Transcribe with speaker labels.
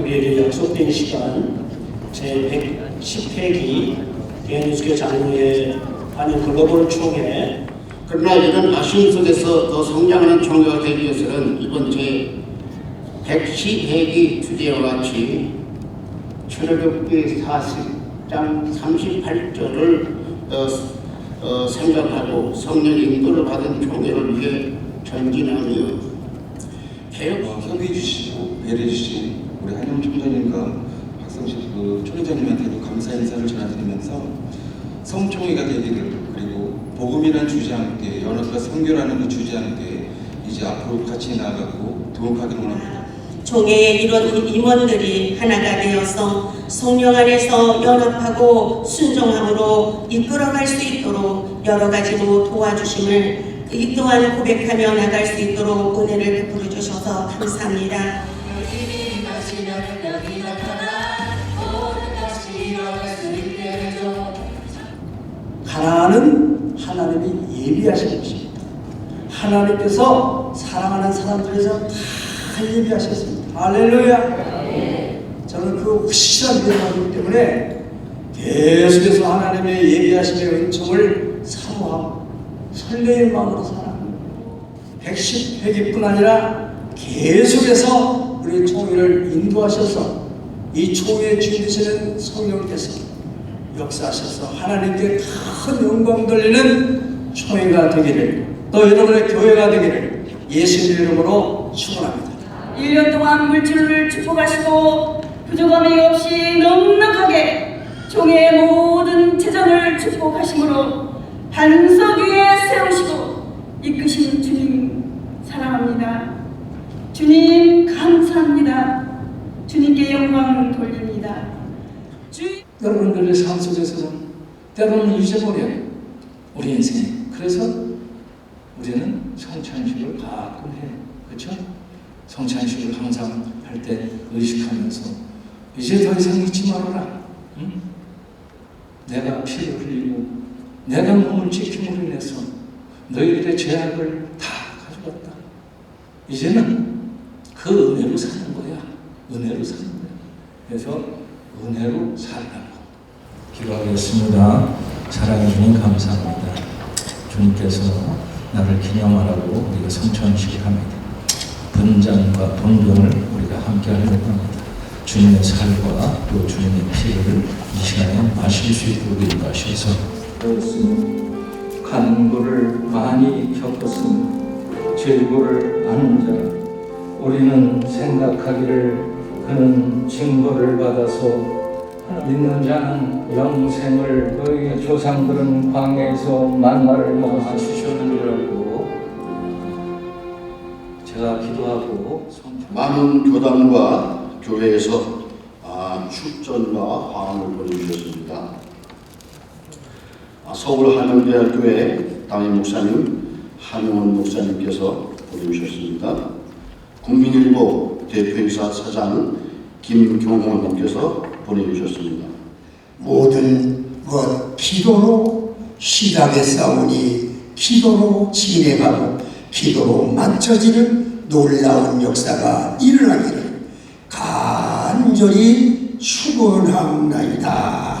Speaker 1: 우리에게 약속된 시간 제110회기 대한민국의 장로회 한인 글로벌 총회
Speaker 2: 그러나 이런 아쉬움 속에서 더 성장하는 종교가 되기 위해서는 이번 제 110회기 주제와 같이 출애굽기 40장 38절을 어, 어, 생각하고 성령 인도를 받은 종교를 위해 전진하며 개혁
Speaker 3: 어, 협의해 주시고 배려해 주신 우리 한영 총장님과 박성식 그 총회장님한테도 감사 인사를 전해드리면서 성총회가 되기를 그리고 복음이란 주제와 함께 연합과 선교라는 그 주제와 함께 이제 앞으로 같이 나아가고 도움하기를 원합니다.
Speaker 4: 종회의 이런 임원들이 하나가 되어서 성령 안에서 연합하고 순종함으로 이끌어갈 수 있도록 여러 가지로 도와주심을 이 또한 고백하며 나갈 수 있도록 은혜를 베풀어 주셔서 감사합니다.
Speaker 5: 가나 안은 하나님이 예비하신 곳입니다. 하나님께서 사랑하는 사람들에서 다 예비하셨습니다. 할렐루야. 저는 그 확실한 믿음이기 때문에 계속해서 하나님의 예비하심의 은총을 사모하고 설레는 마음으로 살아갑니다. 110회기뿐 아니라 계속해서 우리 총회를 인도하셔서 이 총회의 주인 되시는 성령께서 역사하셔서 하나님께 큰 영광 돌리는 총회가 되기를 또 여러분의 교회가 되기를 예수님의 이름으로 축원합니다.
Speaker 6: 1년 동안 물질을 축복하시고 부족함이 없이 넉넉하게 종의 모든 재정을 축복하심으로 반석 위에 세우시고 이끄신 주님 사랑합니다. 주님 감사합니다. 주님께 영광 돌립니다. 주
Speaker 5: 여러분들의 삶 속에서는 때로는 잊어버려요. 우리 인생. 그래서 우리는 성찬식을 가끔 해. 그렇죠? 성찬식을 항상 할 때 의식하면서 이제 더 이상 잊지 말아라. 응? 내가 피를 흘리고 내가 몸을 지킴으로 인해서 너희들의 죄악을 다 가져갔다. 이제는 그 은혜로 사는 거야. 은혜로 사는 거야. 그래서 은혜로 살라고 기도하겠습니다. 사랑해 주님 감사합니다. 주님께서 나를 기념하라고 우리가 성천식을 합니다. 분장과 본병을 우리가 함께 하려고 합니다. 주님의 살과 또 주님의 피를 이 시간에 마실 수 있도록 인도하셔서. 간구를 많이 겪었습니다. 죄고를 아는 자 우리는 생각하기를 그는 징벌을 받아서 믿는 자는 영생을 너희의 조상들은 광야에서 만나를 먹어서 알고 제가 기도하고
Speaker 2: 많은 교단과 교회에서 아, 축전과 화환을 보내주셨습니다. 아, 서울 한영대학교의 담임 목사님 한용원 목사님께서 보내주셨습니다. 국민일보 대표이사 사장 김경호 님께서 보내주셨습니다.
Speaker 7: 모든 것 기도로 시작에 싸우니 기도로 진행하고 기도로 맞춰지는 놀라운 역사가 일어나기를 간절히 축원합니다.